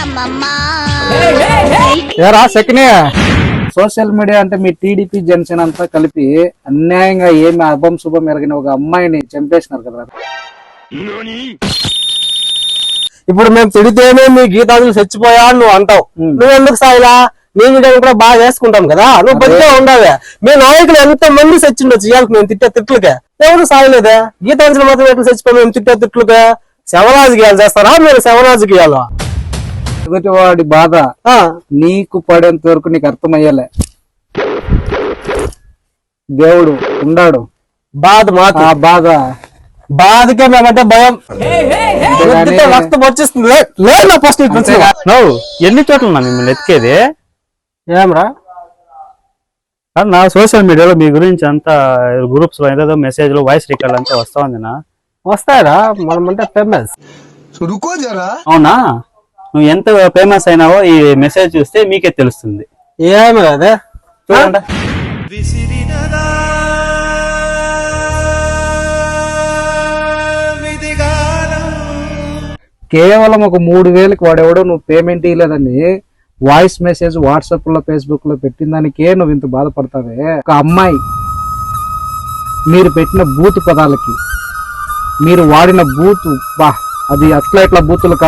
అమ్మమ్మ. ఏరా social media అంటే మీ టీడీపీ జనసేన అంతా కలిపి అన్యాయంగా ఏమి అభం శుభం ఎరగిన ఒక అమ్మాయిని చంపేసినారు కదా. ఇప్పుడు మేము తిడితేనే మీ గీతాంజలి చచ్చిపోయా అని నువ్వు అంటావు. ఉమ్. నువ్వు ఎందుకు సాయిలా? నీ వీడియో కూడా బాగా చేసుకుంటాం కదా. నువ్వు బతికే ఉండవే మీ నాయకులు ఎంత మంది చచ్చిండొచ్చు ఇవాళ మేము తిట్టే తిట్లకే. ఎవరు సాయలేదే? గీతాంజలి మాత్రం ఎట్లా చచ్చిపోయి? మేము తిట్టే శవరాజకీయాలు చేస్తారా? మీరు శవరాజకీయాలు ఎదుటి వాడి బాధ ఆ, నీకు పడేంత వరకు నీకు అర్థమయ్యలే. దేవుడు ఉండాడు. బాధ మాకు. ఆ బాధ. బాధకే మేమంటే భయం. రక్తం వచ్చేస్తుంది? లే- లేదు నా ఫస్ట్ నువ్వు ఎన్ని చోట్ల ఉన్నా మిమ్మల్ని ఎతికేది? ఏమరా? నా సోషల్ మీడియాలో మీ గురించి అంతా గ్రూప్స్లో ఏదేదో మెసేజ్లో వాయిస్ రికార్డ్ అంతా వస్తా ఉంది నా. వస్తారా మనం అంటే ఫేమస్ అవునా? నువ్వు ఎంత ఫేమస్ అయినావో ఈ మెసేజ్ చూస్తే మీకే తెలుస్తుంది. ఏమి కదా చూడండి. కేవలం ఒక మూడు వేలకు వాడేవాడో నువ్వు పేమెంట్ ఇవ్వలేదని వాయిస్ మెసేజ్ వాట్సాప్లో ఫేస్బుక్లో పెట్టిన దానికే నువ్వు ఇంత బాధపడతావే. ఒక అమ్మాయి మీరు పెట్టిన బూత్ పదాలకి మీరు వాడిన బూతు బా అది అట్లా ఇట్లా బూతులు కాదు.